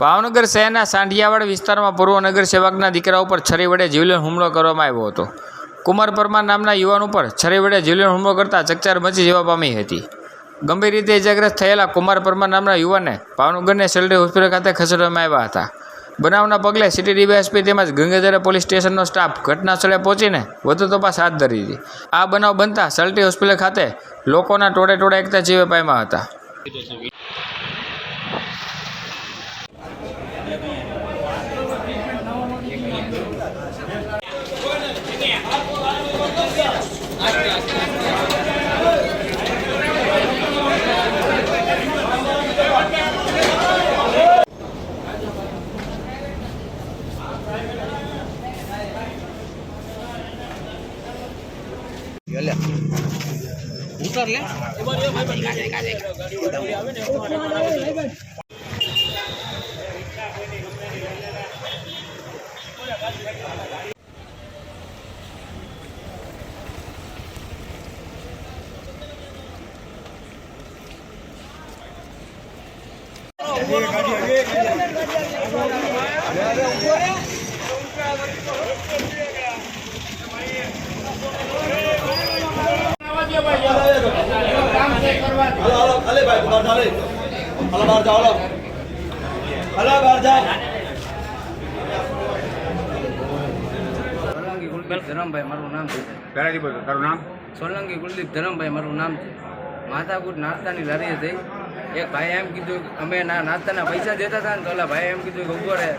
ભાવનગર શહેરના સાંઢિયાવાડ વિસ્તારમાં પૂર્વ નગર દીકરા ઉપર છરી વડે જીવલેણ હુમલો કરવામાં આવ્યો હતો. કુમાર પરમાર નામના યુવાન ઉપર છરી વડે જીવલેણ હુમલો કરતાં ચકચાર મચી જવા પામી હતી. ગંભીર રીતે ઇજાગ્રસ્ત થયેલા કુમાર પરમાર નામના યુવાનને ભાવનગરને સેલ્ટરી હોસ્પિટલ ખાતે ખસેડવામાં આવ્યા હતા. બનાવના પગલે સિટી ડીવાયએસપી તેમજ ગંગાધરા પોલીસ સ્ટેશનનો સ્ટાફ ઘટના સ્થળે પહોંચીને વધુ તપાસ હાથ ધરી હતી. આ બનાવ બનતા સલ્ટી હોસ્પિટલ ખાતે લોકોના ટોળે ટોળે એકતા જીવે પામ્યા હતા. હાલો હાલો હાલે ભાઈ બહાર ચાલે હાલો બહાર જાઓ હાલો હાલો બહાર જાઓ સોલંકી કુલદીપ ધરમભાઈ મારું નામ છે તારું નામ? સોલંકી કુલદીપ ધરમભાઈ, મારું નામ છે. માથાકૂટ નાસ્તાની લારીએ થઈ એક ભાઈ એમ કીધું અમે ના નાસ્તાના પૈસા દેતા હતા ને તો ઓલા ભાઈ એમ કીધું કે ઊભો રહે.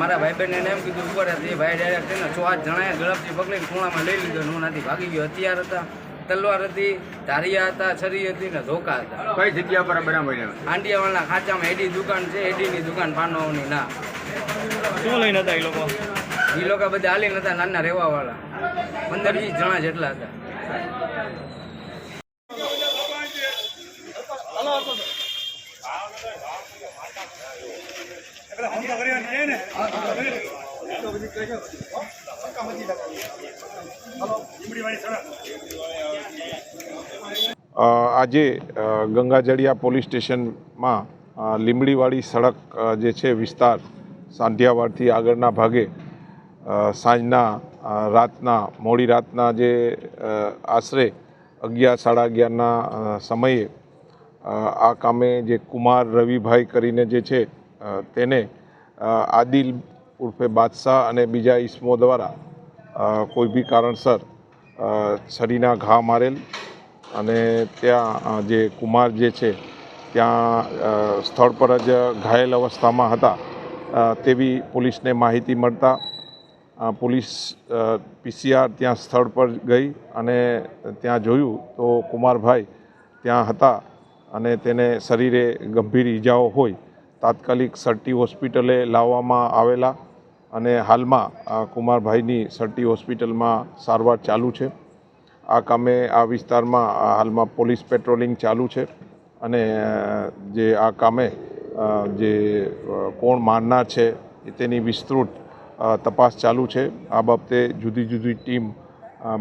મારા ભાઈ બહેન એમ કીધું ઊભો રહે. તો એ ભાઈ ડાયરેક્ટ એને છો આઠ જણાએ ગળપથી પકડીને ખૂણામાં લઈ લીધો હું નાથી ભાગી ગયો. હથિયાર હતા તલવાર હતી ધારિયા હતા છરી હતી ને ધોકા હતા. કઈ જગ્યા પર બરાબર આંડિયાવાળના ખાચામાં એડી દુકાન છે એડીની દુકાન પાનોની ના. શું લઈને હતા એ લોકો? એ લોકો બધા હાલી નતા નાના રહેવાવાળા. પંદર વીસ જણા જેટલા હતા. આજે ગંગાજળિયા પોલીસ સ્ટેશનમાં લીમડીવાળી સડક જે છે વિસ્તાર, સાંધિયાવાડથી આગળના ભાગે સાંજના રાતના, મોડી રાતના જે આશરે અગિયાર, સાડા અગિયારના સમયે આ કામે જે કુમાર રવિભાઈ કરીને જે છે તેને આદિલ ઉર્ફે બાદશાહ અને બીજા ઈસમો દ્વારા કોઈ બી કારણસર છરીના ઘા મારેલ અને ત્યાં જે કુમાર જે છે, ત્યાં સ્થળ પર જ ઘાયલ અવસ્થામાં હતા તેવી પોલીસને માહિતી મળતા પોલીસ પીસીઆર ત્યાં સ્થળ પર ગઈ અને ત્યાં જોયું તો કુમારભાઈ ત્યાં હતા અને તેને શરીરે ગંભીર ઈજાઓ હોય, તાત્કાલિક સરટી હોસ્પિટલે લાવવામાં આવેલા અને હાલમાં કુમારભાઈની સરટી હોસ્પિટલમાં સારવાર ચાલુ છે. આ કામે આ વિસ્તારમાં હાલમાં પોલીસ પેટ્રોલિંગ ચાલુ છે અને જે આ કામે જે કોણ મારનાર છે તેની વિસ્તૃત તપાસ ચાલુ છે. આ બાબતે જુદી જુદી ટીમ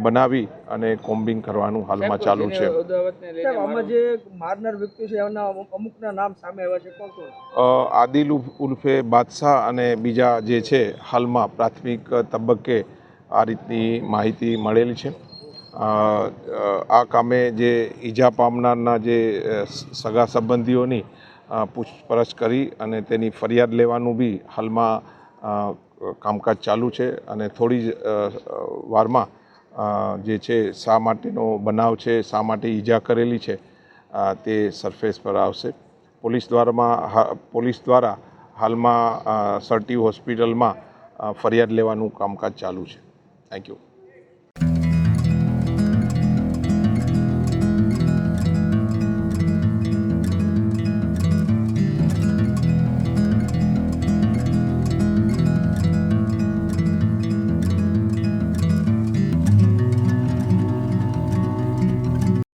બનાવી અને કોમ્બિંગ કરવાનું હાલમાં ચાલુ છે. સાહેબ આમાં જે મારનાર વ્યક્તિ છે એના અમુક- અમુકના નામ સામે આવ્યા છે કોણ કોણ? અ, આદિલ ઉલ્ફે બાદશાહ અને બીજા જે છે હાલમાં પ્રાથમિક તબક્કે આ રીતની માહિતી મળેલી છે. આ કામે જે ઈજા પામનારના જે સગા સંબંધીઓની પૂછપરછ કરી અને તેની ફરિયાદ લેવાનું બી હાલમાં કામકાજ ચાલુ છે અને થોડી જ વારમાં જે છે, શા માટેનો બનાવ છે, શા માટે ઈજા કરેલી છે તે સરફેસ પર આવશે. પોલીસ દ્વારામાં પોલીસ દ્વારા હાલમાં સરટી હોસ્પિટલમાં ફરિયાદ લેવાનું કામકાજ ચાલુ છે. Thank you